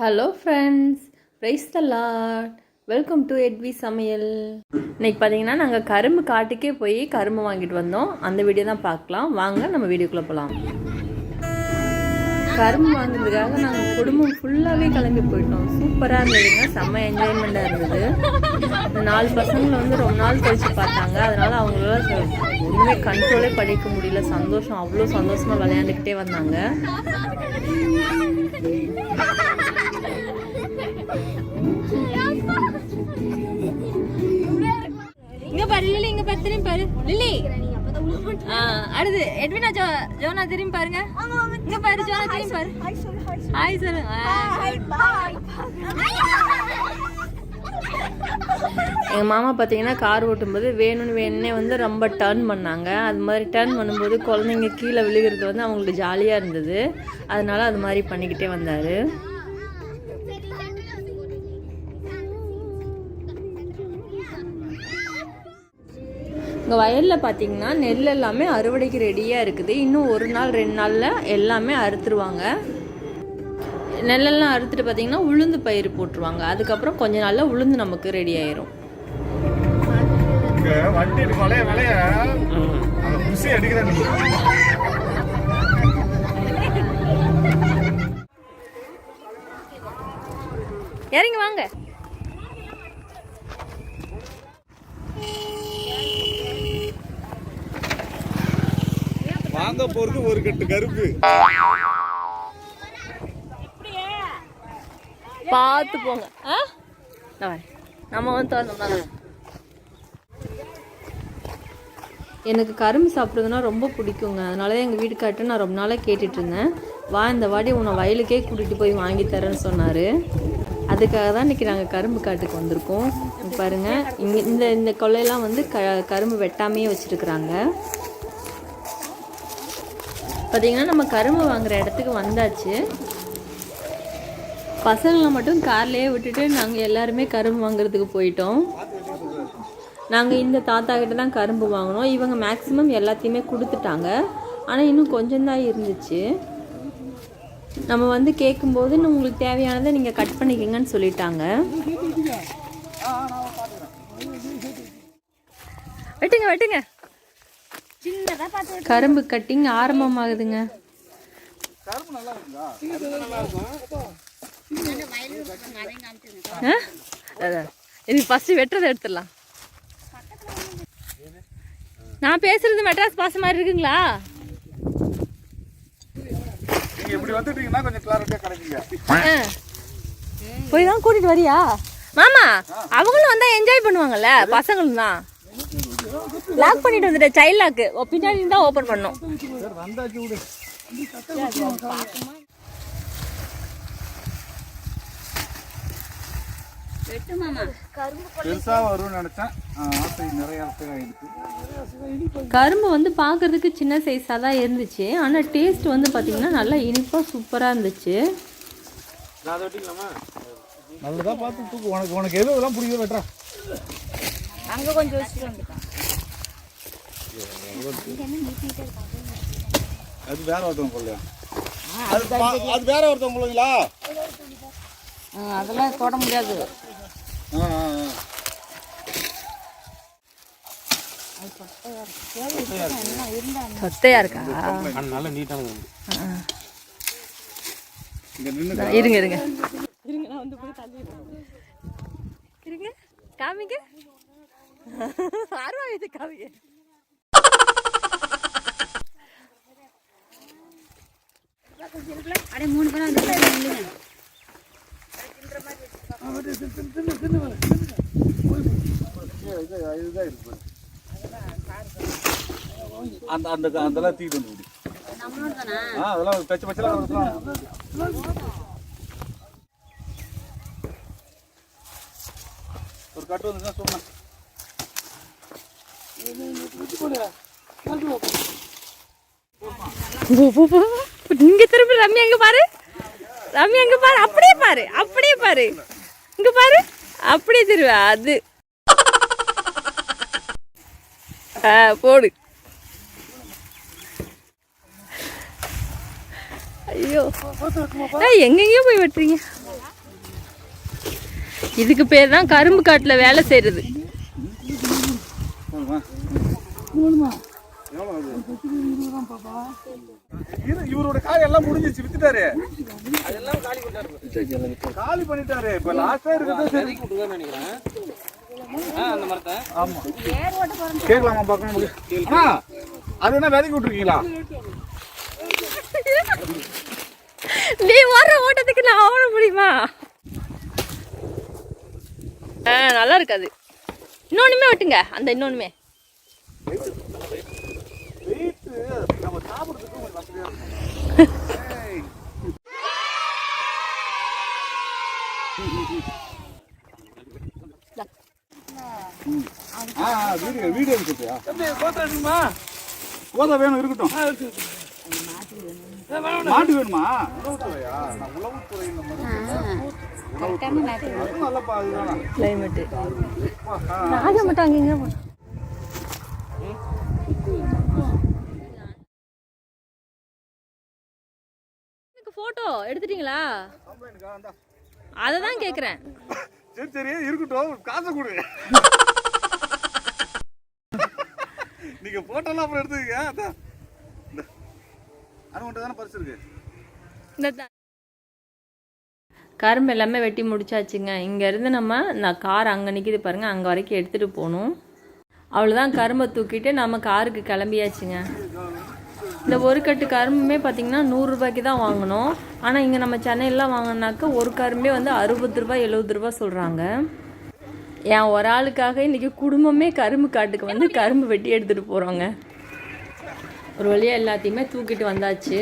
Hello friends பிரைஸ் தலாட் welcome to எட்வி சமையல் இன்னைக்கு பார்த்தீங்கன்னா நாங்கள் கரும்பு காட்டுக்கே போய் கரும்பு வாங்கிட்டு வந்தோம். அந்த வீடியோ தான் பார்க்கலாம். வாங்க நம்ம வீடியோக்குள்ளே போகலாம் கரும்பு வாங்குறதுக்காக நாங்கள் குடும்பம் ஃபுல்லாகவே கிளம்பி போயிட்டோம். சூப்பராக இருந்ததுங்க. செம்ம என்ஜாய்மெண்ட்டாக இருந்தது. இந்த நாலு பசங்களை வந்து ரொம்ப நாள் கழிச்சு பார்த்தாங்க. அதனால் அவங்களால ஒன்றுமே கண்ட்ரோலே படிக்க முடியல. சந்தோஷம். அவ்வளோ சந்தோஷமாக விளையாண்டுக்கிட்டே வந்தாங்க. இங்க பாரு லில்லி இங்க பாரு திரும்பி பாரு. லில்லி! அடுத்து எட்வினா ஜோ ஜோனா திரும்பி பாருங்க. இங்க பாரு ஜோனா திரும்பி பாரு. ஹாய் எங்கள் மாமா பார்த்தீங்கன்னா கார் ஓட்டும்போது வேணும்னு வேணும்னே வந்து ரொம்ப டர்ன் பண்ணாங்க. அது மாதிரி டர்ன் பண்ணும்போது குழந்தைங்க கீழே விழுகிறது வந்து அவங்களுக்கு ஜாலியாக இருந்தது. அதனால அது மாதிரி பண்ணிக்கிட்டே வந்தார். இங்கே வயலில் பார்த்தீங்கன்னா நெல் எல்லாமே அறுவடைக்கு ரெடியாக இருக்குது. இன்னும் ஒரு நாள் ரெண்டு நாளில் எல்லாமே அறுத்துருவாங்க. நெல்லெல்லாம் அறுத்துட்டு பார்த்தீங்கன்னா உளுந்து பயிர் போட்டுருவாங்க. அதுக்கப்புறம் கொஞ்ச நாளில் உளுந்து நமக்கு ரெடி ஆயிரும். வண்டி குசி அடிக்கிறாங்க இறங்கி வாங்க. வாங்க போறது ஒரு கட்டு கருப்பு. பார்த்து போங்க. நம்ம வந்து திறந்தோம்னா எனக்கு கரும்பு சாப்பிட்றதுனா ரொம்ப பிடிக்குங்க. அதனால தான் எங்கள் வீட்டுக்கார்ட்ட நான் ரொம்ப நாளாக கேட்டுட்டு இருந்தேன் வா இந்த வாட்டி உன்னை வயலுக்கே கூட்டிகிட்டு போய் வாங்கி தரேன்னு சொன்னார். அதுக்காக தான் இன்றைக்கி நாங்கள் கரும்பு காட்டுக்கு வந்திருக்கோம். இங்க பாருங்க. இங்கே இந்த இந்த கொள்ளையெல்லாம் வந்து க கரும்பு வெட்டாமையே வச்சுருக்குறாங்க. பார்த்தீங்கன்னா நம்ம கரும்பு வாங்குகிற இடத்துக்கு வந்தாச்சு. பசங்களை மட்டும் கார்லேயே விட்டுட்டு நாங்கள் எல்லாருமே கரும்பு வாங்குறதுக்கு போயிட்டோம். நாங்கள் இந்த தாத்தா கிட்ட தான் கரும்பு வாங்கினோம். இவங்க மேக்ஸிமம் எல்லாத்தையுமே கொடுத்துட்டாங்க. ஆனால் இன்னும் கொஞ்சம்தான் இருந்துச்சு. நம்ம வந்து கேட்கும்போது "இன்னும் உங்களுக்கு தேவையானதை நீங்கள் கட் பண்ணிக்கங்கன்னு சொல்லிட்டாங்க. வெட்டுங்க வெட்டுங்க. கரும்பு கட்டிங் ஆரம்பமாகுதுங்க. ஆ? அதான். இது ஃபர்ஸ்ட் வெட்டுறதை எடுத்துடலாம். நான் பேசுறது மெட்ராஸ் பாச மாதிரி இருக்குங்களா. போய் தான் கூட்டிட்டு வரியா? மாமா அவங்களும் வந்தா என்ஜாய் பண்ணுவாங்கல்ல? பசங்களும் தான். லாக் பண்ணிட்டு வந்துட்டேன். சைல்ட் லாக்கு பின்னாடி தான் ஓபன் பண்ணோம். வந்தாச்சு விடு வெட்டு மாமா. பெருசா வரும்னு நினைச்சேன். கரும்பு வந்து பார்க்கறதுக்கு சின்ன சைஸாக தான் இருந்துச்சு. ஆனால் டேஸ்ட் வந்து பார்த்தீங்கன்னா நல்லா இனிப்பாக சூப்பராக இருந்துச்சு. நல்லதா பார்த்து தூக்கு. உனக்கு உனக்கு எது இதெல்லாம் வெட்டுறா. அங்க கொஞ்சம் அது வேற ஒருத்தவங்க கொள்ளையா அது வேற ஒருத்தவங்க கொள்ளைங்களா அதெல்லாம் தொட முடியாது. சொத்தையா இருக்கா? இங்க நின்று இருங்க இருங்க. இருங்க நான் வந்து போய் தள்ளி இருங்க. காமிங்க. ஆர்வம் இது காமிங்க. அடே மூணு பேரும் அந்த அந்த அதெல்லாம் தீட்டு வந்து ஆ அதெல்லாம் பச்சை பச்சைலாம் ஒரு கட்டு வந்துச்சுன்னா சொன்னேன் இங்க திரும்ப ரம்யா எங்க பாரு. ரம்யா எங்க பாரு. அப்படியே பாரு. அப்படியே பாரு. இங்க பாரு. அப்படியே திரும்ப அது. ஆ, போடு. ஐயோ. எங்கெங்கயோ எங்கெங்கேயோ போய் வெட்டுறீங்க. இதுக்கு பேர் தான் கரும்பு காட்டில் வேலை செய்கிறது இவரோட காய் எல்லாம் முடிஞ்சிச்சு வித்துட்டாரு. காலி பண்ணிட்டாரு. இப்ப லாஸ்டா இருக்குது சரி. ஆமா. கேட்கலாமா பார்க்கணும் அது என்ன விதைக்கு விட்டுருக்கீங்களா? நீ ஓடுற ஓட்டத்துக்கு நான் ஓட முடியுமா? ஆ நல்லா இருக்காது. இன்னொன்றுமே வெட்டுங்க. அந்த இன்னொன்றுமே வெயிட் நம்ம சாப்பிடுறதுக்கு கொஞ்சம் வசதியா இருக்கும். ஏய். ம். ஆ ஆ, வீடியோ வீடியோ எடுத்துட்டியா? கோதா வேணும் இருக்கட்டும். மாட்டு வேணுமா? உளவுத்துறையா நான் உளவுத்துறை இந்த மாதிரி உளவுத்துறை. அதுவும் நல்ல பா இதுதானா கிளைமேட்டு மட்டும் அங்கங்க ஃபோட்டோ எடுத்துட்டீங்களா. அதை தான் கேட்குறேன் சரி சரி இருக்கட்டும். காசை கொடு. நீங்க போட்டோலாம் அப்புறம் எடுத்துக்கங்க அதான். தானே பரிசு இருக்கு? த- கரும்பு எல்லாமே வெட்டி முடிச்சாச்சுங்க. இங்கேருந்து நம்ம நான் கார் அங்கே நிற்கிது பாருங்கள் அங்கே வரைக்கும் எடுத்துகிட்டு போகணும். அவ்வளோதான் கரும்பை தூக்கிட்டு நம்ம காருக்கு கிளம்பியாச்சுங்க. இந்த ஒரு கட்டு கரும்புமே பார்த்தீங்கன்னா நூறுரூபாய்க்கு தான் வாங்கினோம் ஆனால் இங்கே நம்ம சென்னையிலாம் வாங்கினாக்க ஒரு கரும்பே வந்து அறுபது ரூபாய் எழுபது ரூபா சொல்கிறாங்க என் ஒரு ஆளுக்காக இன்றைக்கி குடும்பமே கரும்பு காட்டுக்கு வந்து கரும்பு வெட்டி எடுத்துகிட்டு போகிறோங்க ஒரு வழியாக எல்லாத்தையுமே தூக்கிட்டு வந்தாச்சு.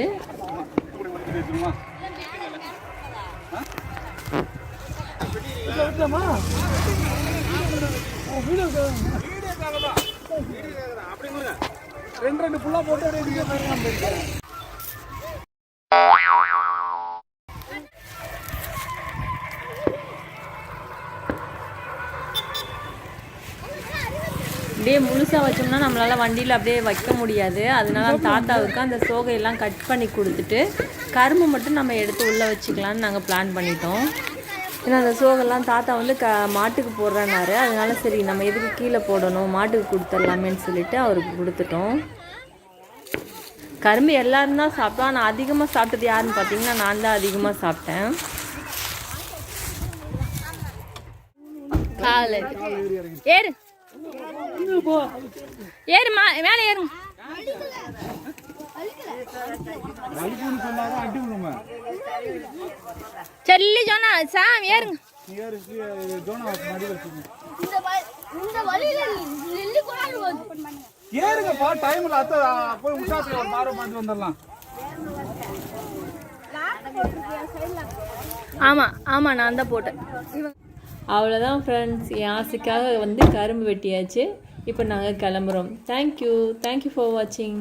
இப்படி ரெண்டு ரெண்டு புல்லா போட்டு அப்படியே போயிடலாம் போயிருக்கேன் அப்படியே முழுசாக வச்சோம்னா நம்மளால் வண்டியில் அப்படியே வைக்க முடியாது. அதனால தாத்தாவுக்கு அந்த சோகையெல்லாம் கட் பண்ணி கொடுத்துட்டு கரும்பு மட்டும் நம்ம எடுத்து உள்ளே வச்சுக்கலான்னு நாங்கள் பிளான் பண்ணிட்டோம். ஏன்னா அந்த சோகெல்லாம் தாத்தா வந்து க மாட்டுக்கு போடுறேன்னாரு அதனால சரி நம்ம எதுக்கு கீழே போடணும் மாட்டுக்கு கொடுத்துடலாமேன்னு சொல்லிட்டு அவருக்கு கொடுத்துட்டோம் கரும்பு எல்லாரும் தான் சாப்பிட்டோம் ஆனால் அதிகமாக சாப்பிட்டது யாருன்னு பார்த்தீங்கன்னா நான் தான் அதிகமாக சாப்பிட்டேன் ஏறு ஏறுமா மேலே ஏறுங்க சொல்லி சொன்னா சாம் ஏறுங்க. ஜோனா ஏறுங்கப்பா டைம்ல அத்தை போய் உஷாத்துல மாறு வந்துடலாம். ஆமாம் ஆமாம் நான் தான் போட்டேன். அவ்வளோதான் ஃப்ரெண்ட்ஸ் என் ஆசைக்காக வந்து கரும்பு வெட்டியாச்சு. இப்போ நாங்கள் கிளம்புறோம். தேங்க்யூ தேங்க்யூ ஃபார் வாட்சிங்